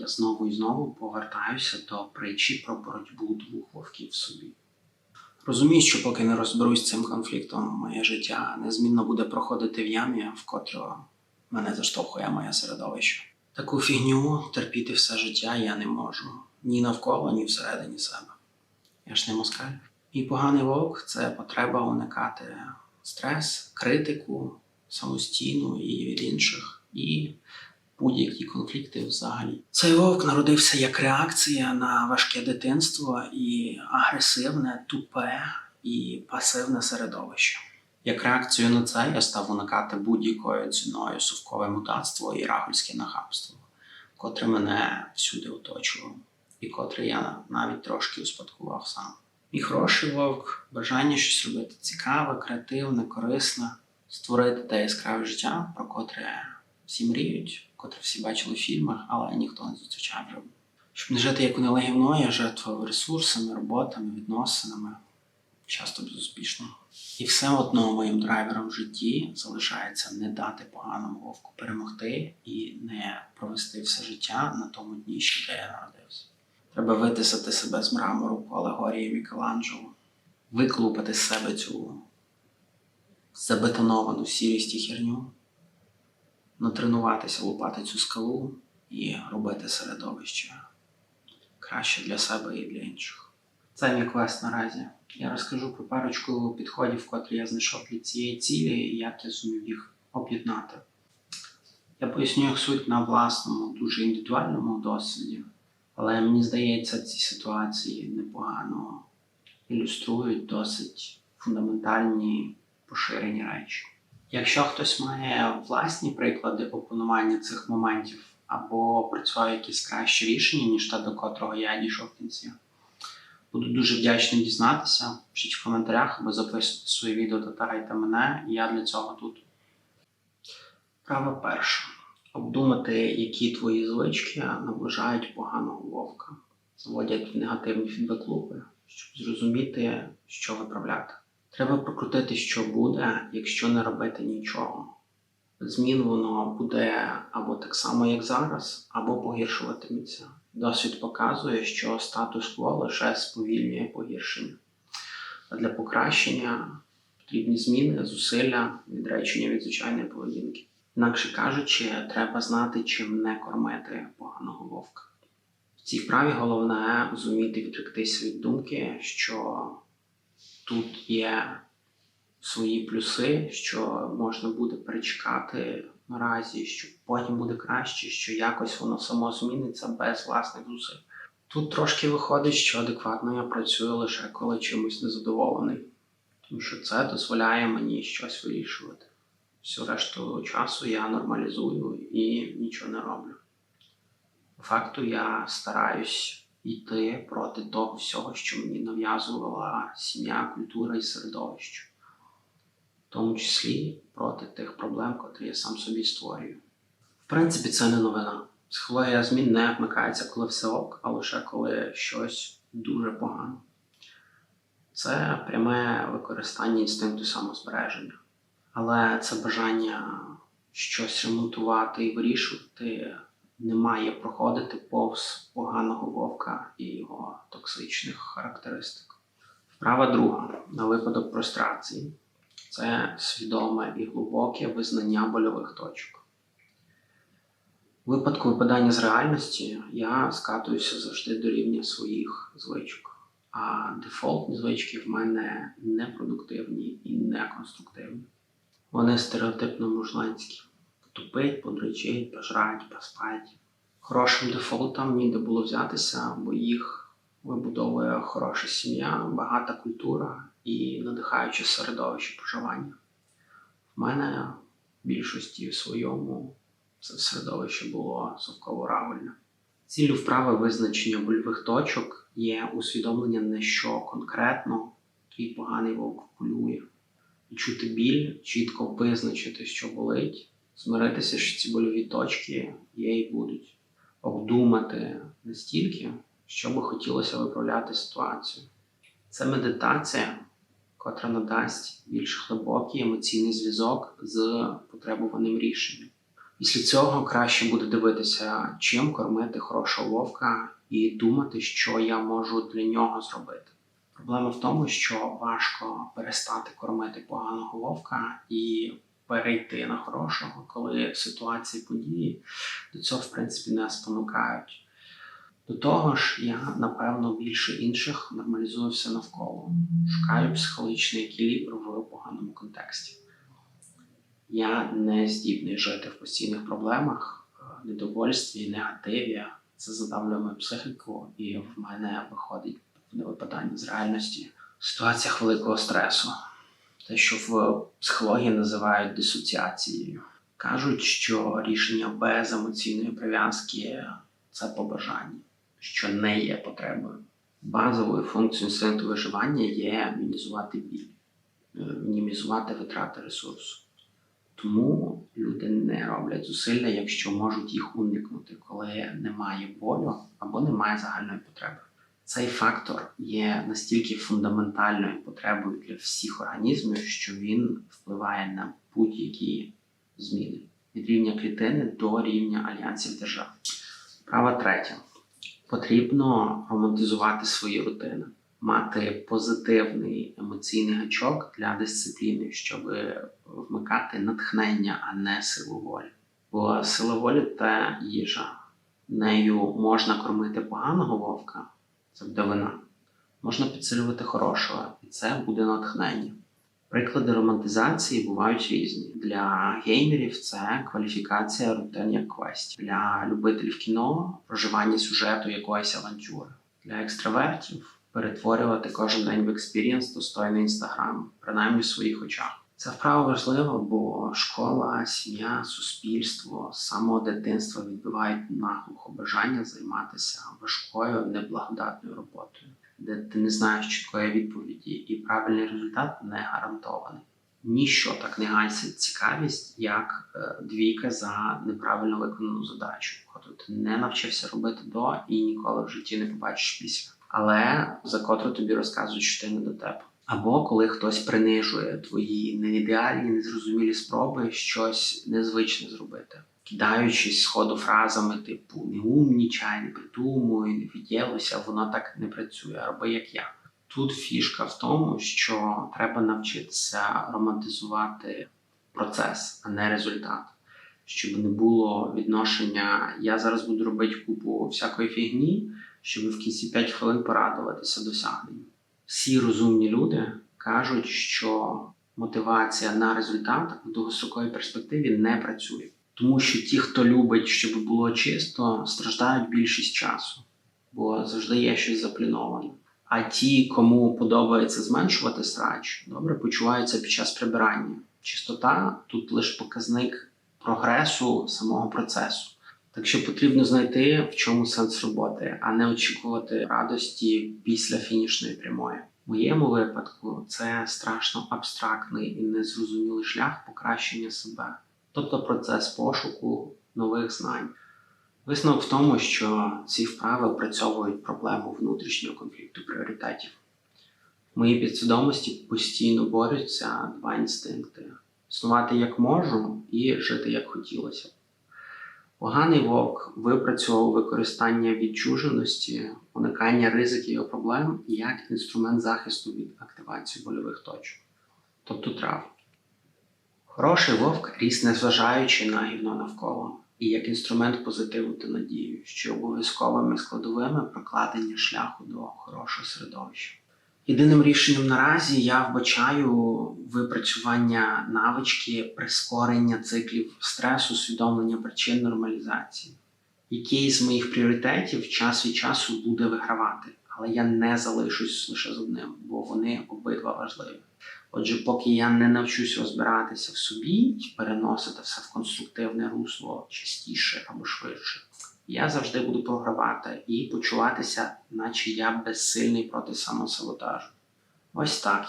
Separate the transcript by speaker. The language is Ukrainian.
Speaker 1: я знову і знову повертаюся до притчі про боротьбу двох вовків в собі. Розумію, що поки не розберусь цим конфліктом, моє життя незмінно буде проходити в ямі, в котру мене заштовхує моє середовище. Таку фігню терпіти все життя я не можу ні навколо, ні всередині себе. Я ж не москаль. Мій поганий вовк це потреба уникати стрес, критику самостійну і від інших, і будь-які конфлікти взагалі. Цей вовк народився як реакція на важке дитинство і агресивне, тупе і пасивне середовище. Як реакцію на це я став уникати будь-якою ціною совкове мутацтво і рагульське нахабство, котре мене всюди оточувало, і котре я навіть трошки успадкував сам. Мій хороший вовк, бажання щось робити цікаве, креативне, корисне, створити те яскраве життя, про котре всі мріють, котре всі бачили в фільмах, але ніхто не зустрічав вже. Щоб не жити як у гівно, я жертвував ресурсами, роботами, відносинами, часто безуспішно. І все одно моїм драйвером в житті залишається не дати поганому вовку перемогти і не провести все життя на тому дні, що де я народився. Треба витисати себе з мрамору по алегорії Мікеланджело, виклупати з себе цю забетоновану сірість і херню, натренуватися лупати цю скалу і робити середовище краще для себе і для інших. Це мій квест наразі. Я розкажу про парочку підходів, котрі я знайшов для цієї цілі і як я зумів їх об'єднати. Я поясню їх суть на власному, дуже індивідуальному досвіді, але мені здається, ці ситуації непогано ілюструють досить фундаментальні поширені речі. Якщо хтось має власні приклади опанування цих моментів або працює якісь кращі рішення, ніж те, до котрого я дійшов в кінці, буду дуже вдячний дізнатися. Пишіть в коментарях або записуйте свої відео та тагайте мене, і я для цього тут. Право перше. Обдумати, які твої звички наближають поганого вовка, заводять в негативні фідбек-лупи, щоб зрозуміти, що виправляти. Треба прокрутити, що буде, якщо не робити нічого. Змін воно буде або так само, як зараз, або погіршуватиметься. Досвід показує, що статус-кво лише сповільнює погіршення. А для покращення потрібні зміни, зусилля, відречення від звичайної поведінки. Інакше кажучи, треба знати, чим не кормити поганого вовка. В цій вправі головне зуміти відректися від думки, що тут є свої плюси, що можна буде перечекати наразі, що потім буде краще, що якось воно само зміниться без власних зусиль. Тут трошки виходить, що адекватно я працюю лише коли чимось незадоволений, тому що це дозволяє мені щось вирішувати. Всю решту часу я нормалізую і нічого не роблю. По факту я стараюсь йти проти того всього, що мені нав'язувала сім'я, культура і середовище, в тому числі проти тих проблем, котрі я сам собі створюю. В принципі, це не новина. Психологія змін не вмикається, коли все ок, а лише коли щось дуже погано. Це пряме використання інстинкту самозбереження. Але це бажання щось ремонтувати і вирішувати не має проходити повз поганого вовка і його токсичних характеристик. Вправа друга на випадок прострації це свідоме і глибоке визнання больових точок. У випадку випадання з реальності я скатуюся завжди до рівня своїх звичок, а дефолтні звички в мене непродуктивні і неконструктивні. Вони стереотипно мужланські. Потупить, подречить, пожрать, поспать. Хорошим дефолтом ніде було взятися, бо їх вибудовує хороша сім'я, багата культура і надихаюче середовище проживання. В мене в більшості в своєму це середовище було совково рагульне. Ціллю вправи визначення больових точок є усвідомлення, на що конкретно твій поганий вовк полює. Відчути біль, чітко визначити, що болить, змиритися, що ці больові точки є і будуть, обдумати настільки, що би хотілося виправляти ситуацію. Це медитація, котра надасть більш глибокий емоційний зв'язок з потребуваним рішенням. Після цього краще буде дивитися, чим кормити хорошого вовка, і думати, що я можу для нього зробити. Проблема в тому, що важко перестати кормити поганого вовка і перейти на хорошого, коли ситуації події до цього, в принципі, не спонукають. До того ж, я напевно більше інших нормалізую все навколо, шукаю психологічний екілібр в поганому контексті. Я не здібний жити в постійних проблемах, е, недовольстві, негативі. Це задавлює психіку, і в мене виходить випадання з реальності в ситуаціях великого стресу. Те, що в психології називають дисоціацією. Кажуть, що рішення без емоційної прив'язки це побажання, що не є потребою. Базовою функцією інстинкту виживання є мінімізувати біль, е, мінімізувати витрати ресурсу. Тому люди не роблять зусилля, якщо можуть їх уникнути, коли немає болю або немає загальної потреби. Цей фактор є настільки фундаментальною потребою для всіх організмів, що він впливає на будь-які зміни від рівня клітини до рівня альянсів держав. Права третя. Потрібно романтизувати свої рутини, мати позитивний емоційний гачок для дисципліни, щоб вмикати натхнення, а не силу волі. Бо сила волі це їжа. Нею можна кормити поганого вовка, це буде. Можна підсилювати хорошого, і це буде натхнення. Приклади романтизації бувають різні. Для геймерів це кваліфікація рутин як квестів. Для любителів кіно проживання сюжету якоїсь авантюри. Для екстравертів перетворювати кожен день в експірієнс достойний інстаграм, принаймні в своїх очах. Це вправа важлива, бо школа, сім'я, суспільство з самого дитинства відбивають наглухо бажання займатися важкою неблагодатною роботою, де ти не знаєш чіткої відповіді, і правильний результат не гарантований. Ніщо так не гасить цікавість, як е, двійка за неправильно виконану задачу, яку ти не навчився робити до і ніколи в житті не побачиш після. Але за котру тобі розказують, що ти не до тебе. Або коли хтось принижує твої неідеальні, незрозумілі спроби щось незвичне зробити, кидаючись сходу фразами типу не умнічай, не придумуй, не відділося, воно так не працює, роби як я. Тут фішка в тому, що треба навчитися романтизувати процес, а не результат. Щоб не було відношення я зараз буду робити купу всякої фігні, щоб в кінці 5 хвилин порадуватися досягненню. Всі розумні люди кажуть, що мотивація на результат в довгостроковій перспективі не працює. Тому що ті, хто любить, щоб було чисто, страждають більшість часу, бо завжди є щось запліноване. А ті, кому подобається зменшувати срач, добре почуваються під час прибирання. Чистота тут лише показник прогресу самого процесу. Так що потрібно знайти, в чому сенс роботи, а не очікувати радості після фінішної прямої. В моєму випадку це страшно абстрактний і незрозумілий шлях покращення себе, тобто процес пошуку нових знань. Висновок в тому, що ці вправи опрацьовують проблему внутрішнього конфлікту пріоритетів. В моїй підсвідомості постійно борються два інстинкти: існувати як можу і жити як хотілося. Поганий вовк випрацьовував використання відчуженості, уникання ризиків і проблем як інструмент захисту від активації больових точок, тобто трав. Хороший вовк ріс незважаючи на гівно навколо, і як інструмент позитиву та надії, що обов'язковими складовими прокладення шляху до хорошого середовища. Єдиним рішенням наразі я вбачаю випрацювання навички прискорення циклів стресу, усвідомлення причин нормалізації. Який з моїх пріоритетів час від часу буде вигравати, але я не залишусь лише з одним, бо вони обидва важливі. Отже, поки я не навчусь розбиратися в собі і переносити все в конструктивне русло частіше або швидше, я завжди буду програвати і почуватися, наче я безсильний проти самосаботажу. Ось так я